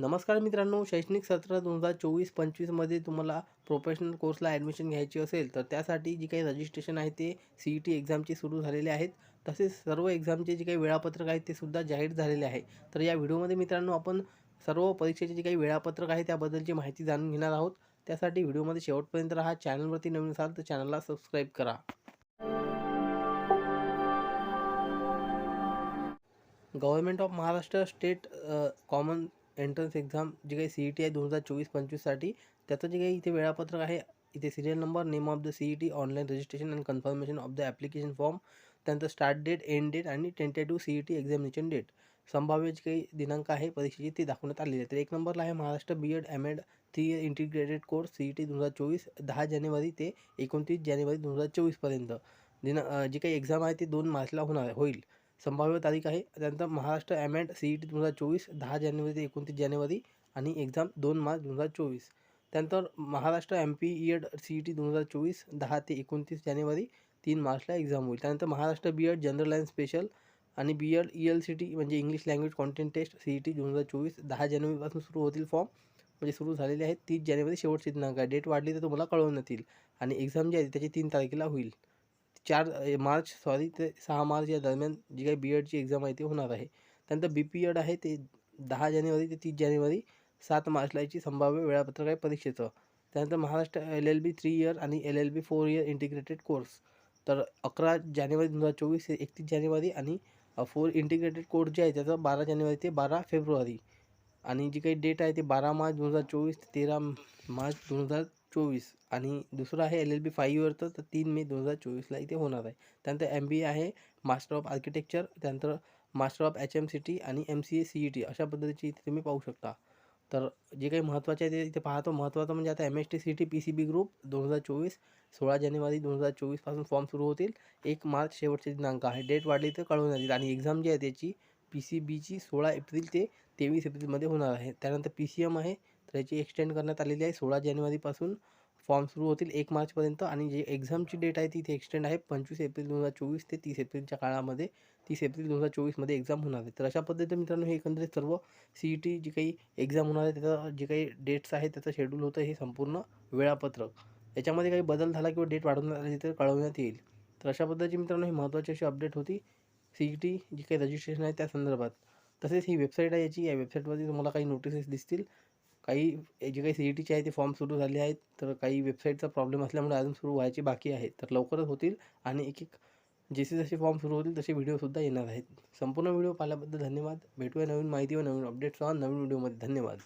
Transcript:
नमस्कार मित्रांनो शैक्षणिक सत्र दोन हजार चोवीस पंचवीसमध्ये तुम्हाला प्रोफेशनल कोर्सला ॲडमिशन घ्यायची असेल तर त्यासाठी जी काही रजिस्ट्रेशन आहे ते सी ई टी एक्झामचे सुरू झालेले आहेत. तसेच सर्व एक्झामचे जे काही वेळापत्रक आहे ते सुद्धा जाहीर झालेले आहे. तर या व्हिडिओमध्ये मित्रांनो आपण सर्व परीक्षेचे जे काही वेळापत्रक आहे त्याबद्दलची माहिती जाणून घेणार आहोत. त्यासाठी व्हिडिओमध्ये शेवटपर्यंत राहा चॅनलवरती नवीन असाल तर चॅनलला सबस्क्राईब करा. Government of Maharashtra state common entrance exam जी काही सी ई टी आहे दोन हजार चोवीस पंचवीससाठी त्याचं जे काही इथे वेळापत्रक आहे इथे serial number name of the C E T online registration and confirmation of the application form त्यानंतर स्टार्ट डेट एंड डेट आणि tentative C E T examination date संभाव्य जे काही दिनांक आहे परीक्षेची ती दाखवण्यात आलेली आहे. तर एक नंबरला आहे Maharashtra B Ed M Ed three year integrated course C E T दोन हजार चोवीस दहा जानेवारी ते एकोणतीस जानेवारी दोन हजार चोवीसपर्यंत दिना जी काही एक्झाम आहे ती दोन मार्चला होणार होईल. संभाव्य तारीख आहे. त्यानंतर Maharashtra M and C E T दोन हजार चोवीस दहा जानेवारी ते एकोणतीस जानेवारी आणि एक्झाम दोन मार्च दोन हजार चोवीस. त्यानंतर Maharashtra M P E Ed C E T दोन हजार चोवीस दहा ते एकोणतीस जानेवारी तीन मार्चला एक्झाम होईल. त्यानंतर Maharashtra B Ed general and special आणि B Ed E L C T म्हणजे English language content test C E T दोन हजार चोवीस दहा जानेवारीपासून सुरू होतील फॉर्म म्हणजे सुरू झालेले आहेत तीस जानेवारी शेवटची दिनांक आहे. डेट वाढली तर तुम्हाला कळवण्यात येईल आणि एक्झाम जी आहे त्याची तीन तारखेला होईल. चार मार्च सॉरी ते सहा मार्च या दरम्यान जी काही बी एडची एक्झाम आहे ती होणार आहे. त्यानंतर बी पी एड आहे ते दहा जानेवारी ते तीस जानेवारी सात मार्चला याची संभाव्य वेळापत्रक आहे परीक्षेचं. त्यानंतर Maharashtra L L B three year आणि L L B four year integrated course तर अकरा जानेवारी दोन हजार चोवीस ते एकतीस जानेवारी आणि फोर इंटिग्रेटेड कोर्स जे आहे त्याचं बारा जानेवारी ते बारा फेब्रुवारी. आणि जी काही डेट आहे ते बारा मार्च दोन हजार चोवीस ते तेरा मार्च दोन हजार चोवीस आणि दुसरं आहे एल एल बी फाईव्ह इयरचं तर तीन मे दोन हजार चोवीसला इथे होणार आहे. त्यानंतर एम बी ए आहे मास्टर ऑफ आर्किटेक्चर त्यानंतर master of H M C T आणि M C A C E T अशा पद्धतीची इथे तुम्ही पाहू शकता. तर जे काही महत्त्वाचे आहे ते इथे पाहतो. महत्त्वाचं म्हणजे आता M S T C T P C B group दोन हजार चोवीस सोळा जानेवारी दोन हजार चोवीसपासून फॉर्म सुरू होतील. एक मार्च शेवटचे दिनांक आहे. डेट वाढली तर कळवण्यात येईल आणि एक्झाम जी आहे त्याची पी सी बीची सोळा एप्रिल ते तेवीस एप्रिलमध्ये होणार आहे. त्यानंतर पी सी एम आहे तर याची एक्सटेंड करण्यात आलेली आहे. सोळा जानेवारीपासून फॉर्म सुरू होतील एक मार्चपर्यंत आणि जे एक्झामची डेट आहे ती इथे एक्सटेंड आहे. पंचवीस एप्रिल दोन हजार चोवीस ते तीस एप्रिलच्या काळामध्ये तीस एप्रिल दोन हजार चोवीसमध्ये एक्झाम होणार आहे. तर अशा पद्धतीने मित्रांनो हे एकंदरीत सर्व सी ई टी जी काही एक्झाम होणार आहे त्याचं जे काही डेट्स आहेत त्याचं शेड्यूल होतं हे संपूर्ण वेळापत्रक. याच्यामध्ये काही बदल झाला किंवा डेट वाढवण्यात आली तर कळवण्यात येईल. तर अशा पद्धतीची मित्रांनो ही महत्त्वाची अशी अपडेट होती. सी ई टी जी काही रजिस्ट्रेशन आहे त्या संदर्भात. तसेच ही वेबसाईट आहे याची. या वेबसाईटवरती तुम्हाला काही नोटिसेस दिसतील. काही जे काही सी ई टीचे आहे ते फॉर्म सुरू झाले आहेत तर काही वेबसाईटचा प्रॉब्लेम असल्यामुळे अजून सुरू व्हायचे बाकी आहेत. तर लवकरच होतील आणि एक एक जसे जसे फॉर्म सुरू होतील तसे व्हिडिओसुद्धा येणार आहेत. संपूर्ण व्हिडिओ पाहिल्याबद्दल धन्यवाद. भेटूया नवीन माहिती व नवीन अपडेट्स नवीन व्हिडिओमध्ये धन्यवाद.